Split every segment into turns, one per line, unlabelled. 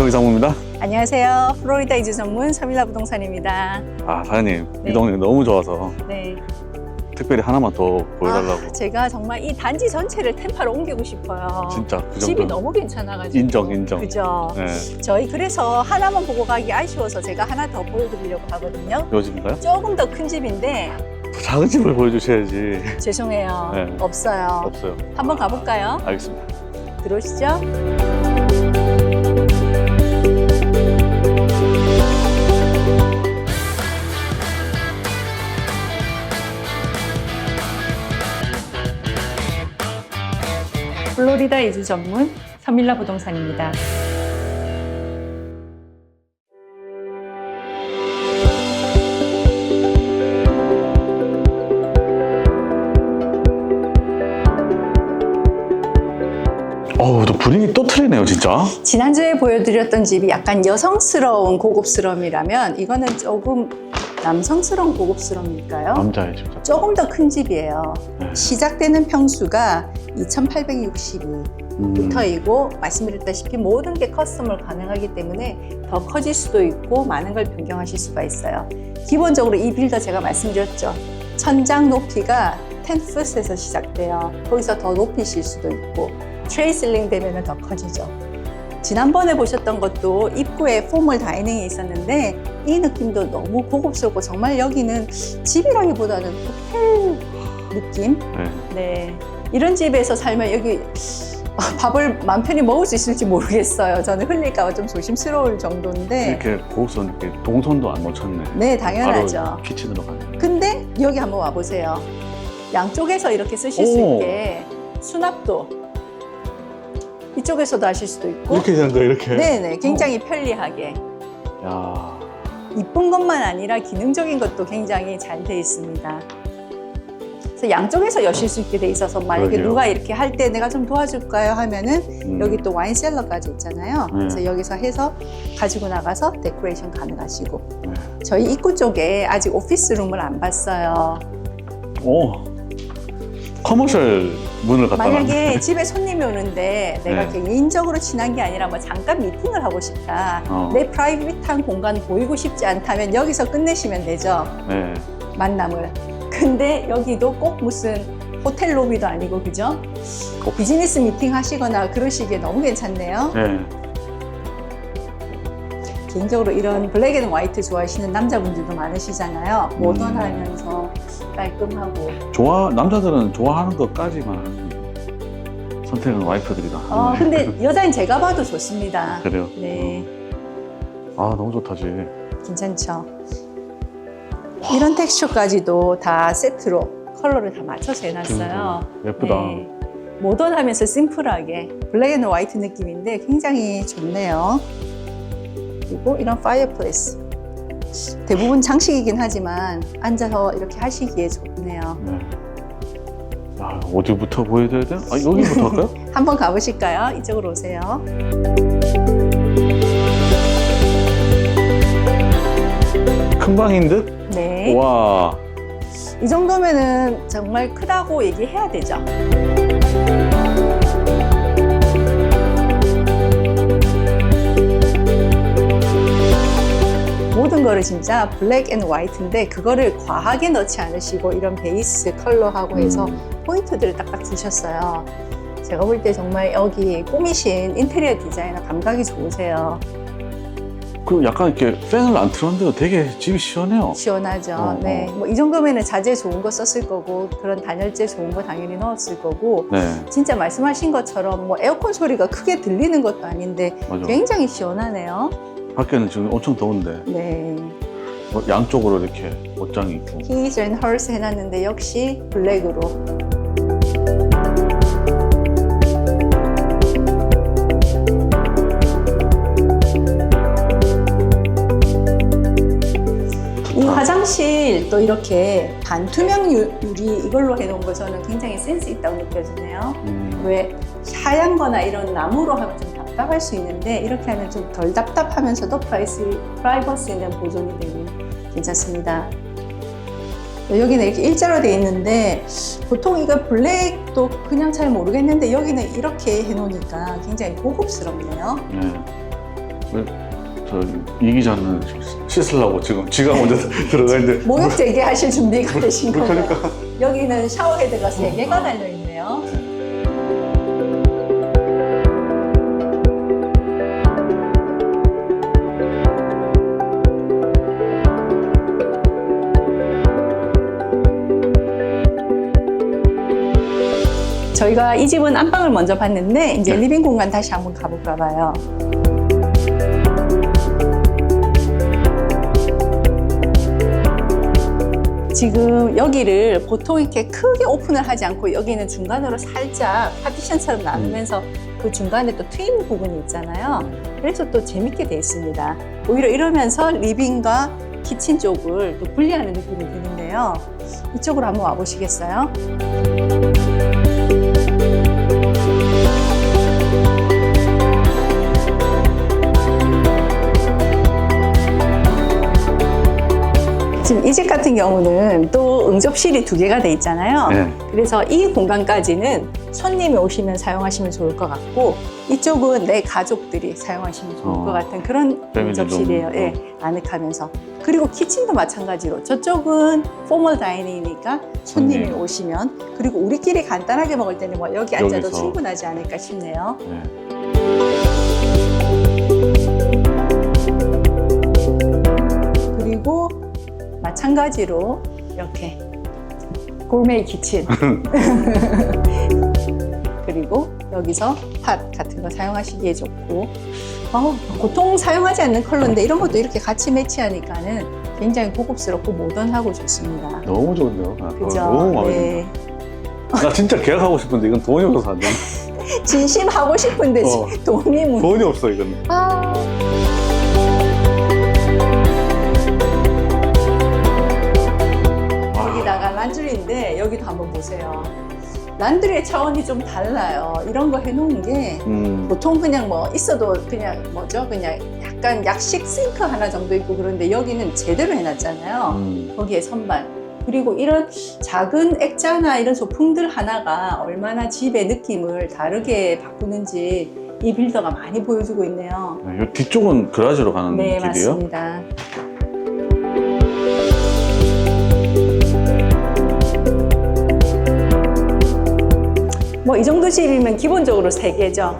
안녕하세요 이상무입니다.
안녕하세요. 플로리다 이주 전문 서밀라 부동산입니다.
아 사장님
네.
이 동네 너무 좋아서
네.
특별히 하나만 더 보여달라고
아, 제가 정말 이 단지 전체를 템파로 옮기고 싶어요.
진짜 그
집이
정도.
너무 괜찮아가지고.
인정, 인정.
그죠.
네.
저희 그래서 하나만 보고 가기 아쉬워서 제가 하나 더 보여드리려고 하거든요.
요즘인가요?
조금 더 큰 집인데
더 작은 집을 보여주셔야지.
죄송해요.
네.
없어요.
없어요.
한번 가볼까요?
알겠습니다.
들어오시죠. 플로리다 이주 전문 서밀라 부동산입니다.
어우 또 분위기 또 틀리네요 진짜.
지난주에 보여드렸던 집이 약간 여성스러운 고급스러움이라면 이거는 조금 남성스러운 고급스러움일까요?
남자의 진짜.
조금 더 큰 집이에요.
네.
시작되는 평수가 2,862부터이고
음,
말씀드렸다시피 모든 게 커스텀을 가능하기 때문에 더 커질 수도 있고 많은 걸 변경하실 수가 있어요. 기본적으로 이 빌더 제가 말씀드렸죠. 천장 높이가 10풋에서 시작돼요. 거기서 더 높이실 수도 있고 트레이슬링 되면 더 커지죠. 지난번에 보셨던 것도 입구에 포멀 다이닝이 있었는데 이 느낌도 너무 고급스럽고 정말 여기는 집이라기보다는 호텔 느낌?
네.
네. 이런 집에서 살면 여기 밥을 마음 편히 먹을 수 있을지 모르겠어요. 저는 흘릴까봐 좀 조심스러울 정도인데.
이렇게 고급스러운 이렇게 동선도 안 놓쳤네.
네, 당연하죠.
바로 키친으로 가네.
근데 여기 한번 와보세요. 양쪽에서 이렇게 쓰실 수
오.
있게 수납도 이쪽에서도 하실 수도 있고.
이렇게 되는 거 이렇게.
네네, 굉장히 편리하게.
야.
이쁜 것만 아니라 기능적인 것도 굉장히 잘 돼 있습니다. 그래서 양쪽에서 여실 수 있게 돼 있어서 만약에
그러게요.
누가 이렇게 할 때 내가 좀 도와줄까요 하면은
음.
여기 또 와인 셀러까지 있잖아요.
네.
그래서 여기서 해서 가지고 나가서 데코레이션 가능하시고
네.
저희 입구 쪽에 아직 오피스 룸을 안 봤어요.
오. 커머셜 문을 갖다.
만약에 집에 손님이 오는데 내가
네.
개인적으로 친한 게 아니라 뭐 잠깐 미팅을 하고 싶다.
어.
내 프라이빗한 공간 보이고 싶지 않다면 여기서 끝내시면 되죠.
네.
만남을. 근데 여기도 꼭 무슨 호텔 로비도 아니고 그죠?
꼭.
비즈니스 미팅 하시거나 그러시기에 너무 괜찮네요.
네.
개인적으로 이런 블랙 앤 화이트 좋아하시는 남자분들도 많으시잖아요.
음.
모던하면서 깔끔하고.
좋아 남자들은 좋아하는 것까지만 선택은 와이프들이다.
어,
네.
근데 여자인 제가 봐도 좋습니다.
그래요.
네,
아 너무 좋다 집.
괜찮죠. 이런 텍스처까지도 다 세트로 컬러를 다 맞춰서 해놨어요.
예쁘다.
네. 모던하면서 심플하게 블랙 앤 화이트 느낌인데 굉장히 좋네요. 그리고 이런 파이어플레이스. 대부분 장식이긴 하지만 앉아서 이렇게 하시기에 좋네요.
네. 아, 어디부터 보여드려야 돼? 아 여기부터 할까요?
한번 가보실까요? 이쪽으로 오세요.
큰 방인 듯?
네.
와.
이 정도면은 정말 크다고 얘기해야 되죠. 모든 거를 진짜 블랙 앤 화이트인데 그거를 과하게 넣지 않으시고 이런 베이스 컬러하고 해서
음.
포인트들을 딱딱 주셨어요. 제가 볼 때 정말 여기 꾸미신 인테리어 디자이너 감각이 좋으세요.
그 약간 이렇게 팬을 안 틀었는데도 되게 집이 시원해요.
시원하죠.
어,
네.
어.
뭐이 정도면은 자재 좋은 거 썼을 거고 그런 단열재 좋은 거 당연히 넣었을 거고
네,
진짜 말씀하신 것처럼 뭐 에어컨 소리가 크게 들리는 것도 아닌데
맞아.
굉장히 시원하네요.
밖에는 지금 엄청 더운데
네.
뭐 양쪽으로 이렇게 옷장이 있고.
His and Hers 해놨는데 역시 블랙으로. 이 화장실 또 이렇게 반투명 유- 유리 이걸로 해놓은 거 저는 굉장히 센스 있다고 느껴지네요.
음,
왜 하얀 거나 이런 나무로 하면 좀 답답할 수 있는데 이렇게 하면 좀 덜 답답하면서도 프라이스, 프라이버시는 보존이 되고 괜찮습니다. 여기는 이렇게 일자로 돼 있는데 보통 이거 블랙도 그냥 잘 모르겠는데 여기는 이렇게 해놓으니까 굉장히 고급스럽네요.
네. 저이 기자는 씻으려고 지금 지가 먼저 들어가 있는데
목욕 재개하실 준비가 되신 건가요?
그러니까
여기는 샤워 헤드가 세개가 달려있네 저희가 이 집은 안방을 먼저 봤는데 이제
네.
리빙 공간 다시 한번 가볼까 봐요. 지금 여기를 보통 이렇게 크게 오픈을 하지 않고 여기는 중간으로 살짝 파티션처럼 나누면서 그 중간에 또 트임 부분이 있잖아요. 그래서 또 재밌게 돼 있습니다. 오히려 이러면서 리빙과 키친 쪽을 또 분리하는 느낌이 드는데요. 이쪽으로 한번 와보시겠어요? 지금 이 집 같은 경우는 또 응접실이 두 개가 돼 있잖아요.
네.
그래서 이 공간까지는 손님이 오시면 사용하시면 좋을 것 같고 이쪽은 내 가족들이 사용하시면 좋을
어.
것 같은 그런
패밀리
응접실이에요.
룸.
예, 아늑하면서. 그리고 키친도 마찬가지로 저쪽은 포멀 다이닝이니까 손님이
손님.
오시면 그리고 우리끼리 간단하게 먹을 때는 뭐 여기 앉아도
여기서.
충분하지 않을까 싶네요.
네.
그리고 마찬가지로 이렇게 골메이 키친 그리고 여기서 팥 같은 거 사용하시기에 좋고 어, 보통 사용하지 않는 컬러인데 이런 것도 이렇게 같이 매치하니까는 굉장히 고급스럽고 모던하고 좋습니다.
너무 좋은데요. 아,
그죠?
너무 마음에
네.
나 진짜 계약하고 싶은데 이건 돈이 없어서 안 돼.
진심 하고 싶은데
어.
돈이 문.
돈이 없어 이거는.
아. 란드리인데 여기도 한번 보세요. 란드리의 차원이 좀 달라요. 이런 거 해놓은 게
음.
보통 그냥 뭐 있어도 그냥 뭐죠? 그냥 약간 약식 싱크 하나 정도 있고 그런데 여기는 제대로 해놨잖아요.
음.
거기에 선반. 그리고 이런 작은 액자나 이런 소품들 하나가 얼마나 집의 느낌을 다르게 바꾸는지 이 빌더가 많이 보여주고 있네요.
네, 이 뒤쪽은 그라지로 가는
네,
길이에요.
맞습니다. 뭐 이 정도 집이면 기본적으로 세 개죠.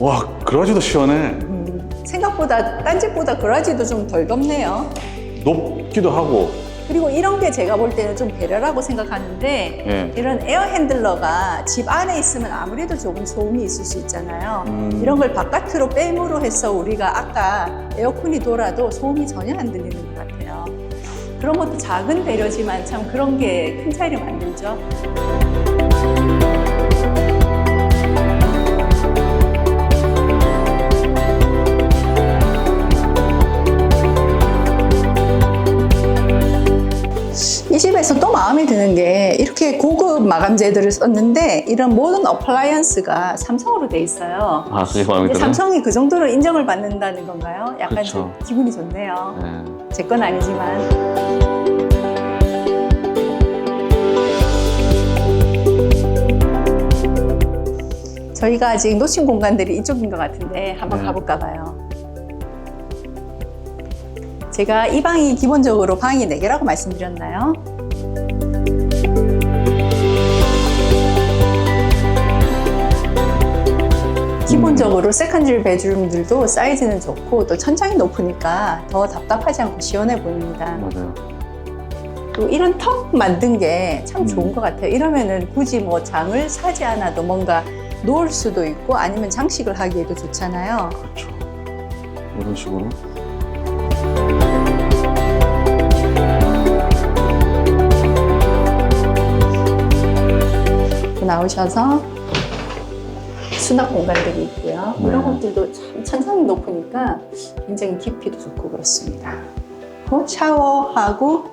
와 그라지도 시원해.
음, 생각보다 딴 집보다 그라지도 좀 덜 덥네요.
높기도 하고.
그리고 이런 게 제가 볼 때는 좀 배려라고 생각하는데
예.
이런 에어 핸들러가 집 안에 있으면 아무래도 조금 소음이 있을 수 있잖아요.
음.
이런 걸 바깥으로 빼므로 해서 우리가 아까 에어컨이 돌아도 소음이 전혀 안 들리는 것 같아요. 그런 것도 작은 배려지만 참 그런 게 큰 차이를 만들죠. 이 집에서 또 마음에 드는 게 이렇게 고급 마감재들을 썼는데 이런 모든 어플라이언스가 삼성으로 돼 있어요.
아 그게 마음에
근데
들어요.
삼성이 그 정도로 인정을 받는다는 건가요? 약간
그쵸.
좀 기분이 좋네요.
네.
제 건 아니지만. 저희가 아직 놓친 공간들이 이쪽인 것 같은데 한번
네.
가볼까 봐요. 제가 이 방이 기본적으로 방이 4개라고 말씀드렸나요? 기본적으로 세컨드리 베드룸들도 사이즈는 좋고 또 천장이 높으니까 더 답답하지 않고 시원해 보입니다.
맞아요.
또 이런 턱 만든 게참
음.
좋은 것 같아요. 이러면은 굳이 뭐 장을 사지 않아도 뭔가 놓을 수도 있고 아니면 장식을 하기에도 좋잖아요.
그렇죠. 이런 식으로.
나오셔서 수납 공간들이 있고요.
네.
이런 것들도 참 천장이 높으니까 굉장히 깊이도 좋고 그렇습니다. 그 샤워하고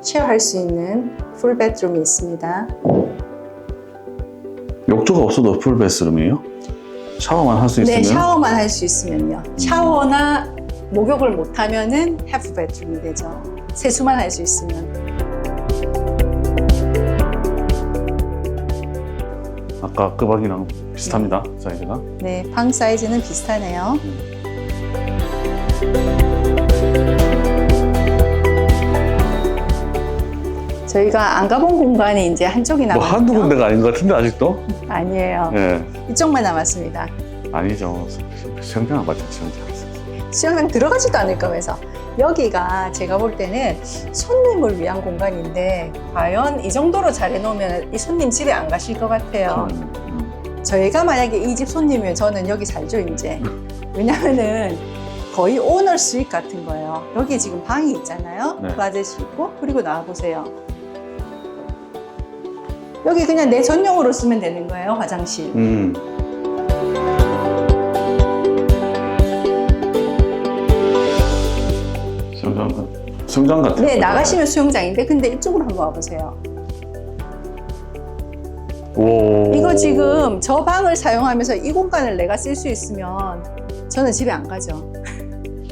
쉐어할 수 있는 풀 베드룸이 있습니다.
욕조가 없어도 풀 베스룸이에요? 샤워만 할 수 있으면?
네, 샤워만 할 수 있으면요. 샤워나 목욕을 못 하면은 해프 베드룸이 되죠. 세수만 할 수 있으면.
아까 그 방이랑 비슷합니다. 사이즈가.
네, 방 사이즈는 비슷하네요. 저희가 안 가본 공간이 이제 한쪽이
뭐
남았거든요.
한두 군데가 아닌 것 같은데 아직도?
아니에요.
예.
이쪽만 남았습니다.
아니죠. 수영장 맞죠, 수영장.
수영장 들어가지도 않을 거면서 여기가 제가 볼 때는 손님을 위한 공간인데 과연 이 정도로 잘 해놓으면 이 손님 집에 안 가실 것 같아요.
음, 음.
저희가 만약에 이 집 손님이면 저는 여기 살죠 이제 왜냐면은 거의 오너 스윗 같은 거예요 여기 지금 방이 있잖아요
네.
클라젯이 있고 그리고 나와 보세요 여기 그냥 내 전용으로 쓰면 되는 거예요 화장실
음. 수영장, 같은.
네 나가시면 수영장인데 근데 이쪽으로 한번 와보세요
오.
이거 지금 저 방을 사용하면서 이 공간을 내가 쓸 수 있으면 저는 집에 안 가죠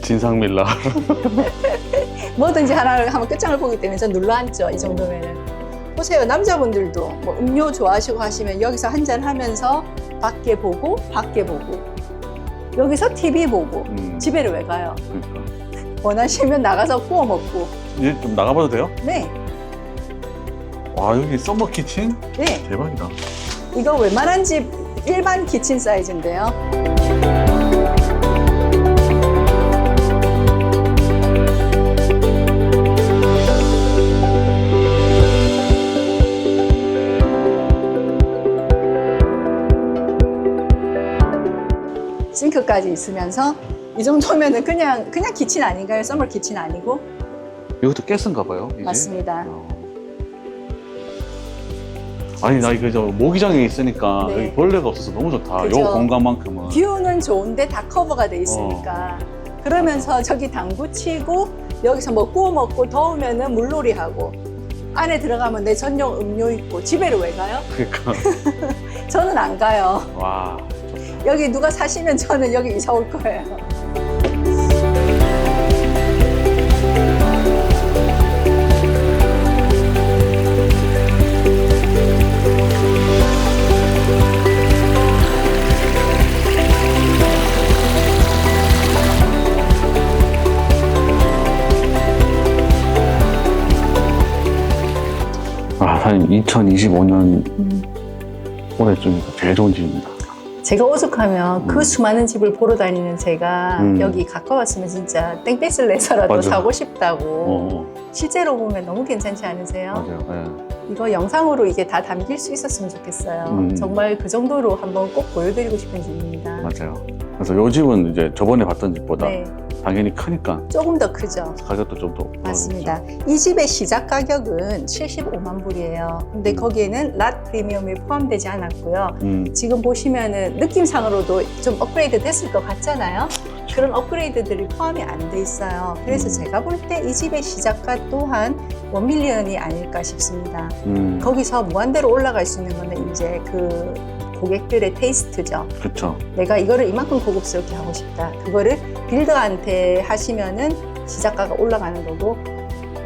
진상 밀라.
뭐든지 하나를 하면 끝장을 보기 때문에 전 눌러 앉죠. 이 정도면은. 보세요. 남자분들도 뭐 음료 좋아하시고 하시면 여기서 한 잔 하면서 밖에 보고, 밖에 보고. 여기서 TV 보고.
음.
집에를 왜 가요?
그러니까.
원하시면 나가서 구워 먹고.
이제 좀 나가봐도 돼요?
네.
와 여기 썸머 키친
네.
대박이다.
이거 웬만한 집 일반 키친 사이즈인데요. 싱크까지 있으면서 이 정도면은 그냥 그냥 키친 아닌가요? 서머 키친 아니고
이것도 가스인가 봐요. 이제?
맞습니다.
어. 아니 나 이거 저 모기장에 있으니까
네.
여기 벌레가 없어서 너무 좋다.
그죠.
요 공간만큼은.
뷰는 좋은데 다 커버가 돼 있으니까 그러면서 저기 당구 치고 여기서 뭐 구워 먹고 더우면은 물놀이 하고 안에 들어가면 내 전용 음료 있고 집에를 왜 가요?
그러니까
저는 안 가요.
와
여기 누가 사시면 저는 여기 이사 올 거예요.
아, 사장님 2025년
음.
올해 중에서 제일 좋은 집입니다.
제가 오죽하면 그
음.
수많은 집을 보러 다니는 제가
음.
여기 가까웠으면 진짜 땡볕을 내서라도
맞아.
사고 싶다고
어,
실제로 보면 너무 괜찮지 않으세요?
맞아요. 예.
이거 영상으로 이게 다 담길 수 있었으면 좋겠어요.
음.
정말 그 정도로 한번 꼭 보여드리고 싶은 집입니다.
맞아요. 그래서 요 집은 이제 저번에 봤던 집보다
네,
당연히 크니까
조금 더 크죠.
가격도 좀 더
맞습니다. 이 집의 시작 가격은 75만 불이에요. 근데
음.
거기에는 랏 프리미엄이 포함되지 않았고요.
음,
지금 보시면은 느낌상으로도 좀 업그레이드 됐을 것 같잖아요. 그런 업그레이드들이 포함이 안 돼 있어요. 그래서
음.
제가 볼 때 이 집의 시작가 또한 원밀리언이 아닐까 싶습니다.
음,
거기서 무한대로 올라갈 수 있는 거는 이제 그 고객들의 테이스트죠.
그렇죠.
내가 이거를 이만큼 고급스럽게 하고 싶다. 그거를 빌더한테 하시면은 시작가가 올라가는 거고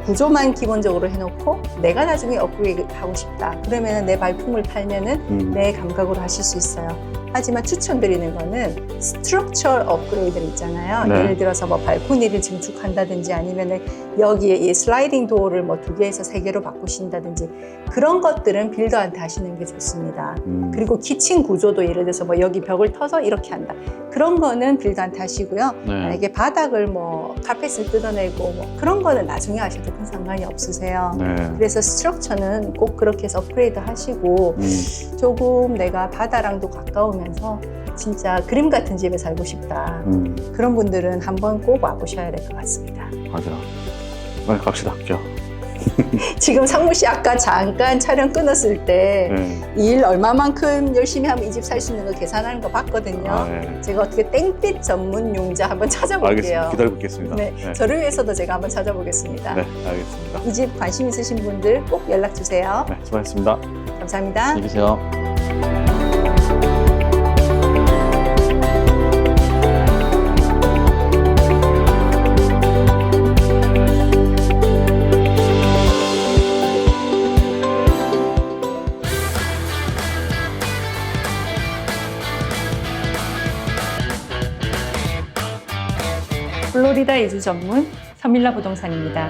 구조만 기본적으로 해놓고 내가 나중에 업그레이드 하고 싶다. 그러면은 내 발품을 팔면은
음,
내 감각으로 하실 수 있어요. 하지만 추천드리는 거는 스트럭처 업그레이드를 있잖아요.
네.
예를 들어서 뭐 발코니를 증축한다든지 아니면은 여기에 이 슬라이딩 도어를 뭐 두 개에서 세 개로 바꾸신다든지 그런 것들은 빌더한테 하시는 게 좋습니다.
음,
그리고 키친 구조도 예를 들어서 뭐 여기 벽을 터서 이렇게 한다. 그런 거는 빌더한테 하시고요.
네.
만약에 바닥을 뭐 카펫을 뜯어내고 뭐 그런 거는 나중에 하셔도 큰 상관이 없으세요.
네.
그래서 스트럭처는 꼭 그렇게 해서 업그레이드 하시고
음,
조금 내가 바다랑도 가까우면서 진짜 그림 같은 집에 살고 싶다.
음,
그런 분들은 한번 꼭 와보셔야 될 것 같습니다.
맞아. 빨리 갑시다. 할게요.
지금 상무 씨 아까 잠깐 촬영 끊었을 때 일
네.
얼마만큼 열심히 하면 이 집 살 수 있는 거 계산하는 거 봤거든요.
아, 네.
제가 어떻게 땡빛 전문 용자 한번 찾아볼게요.
알겠습니다. 기다리고 있겠습니다.
네,
네.
저를 위해서도 제가 한번 찾아보겠습니다.
네, 알겠습니다.
이 집 관심 있으신 분들 꼭 연락 주세요.
네, 수고하셨습니다.
감사합니다.
안녕히 계세요.
플로리다 이주 전문 서밀라 부동산입니다.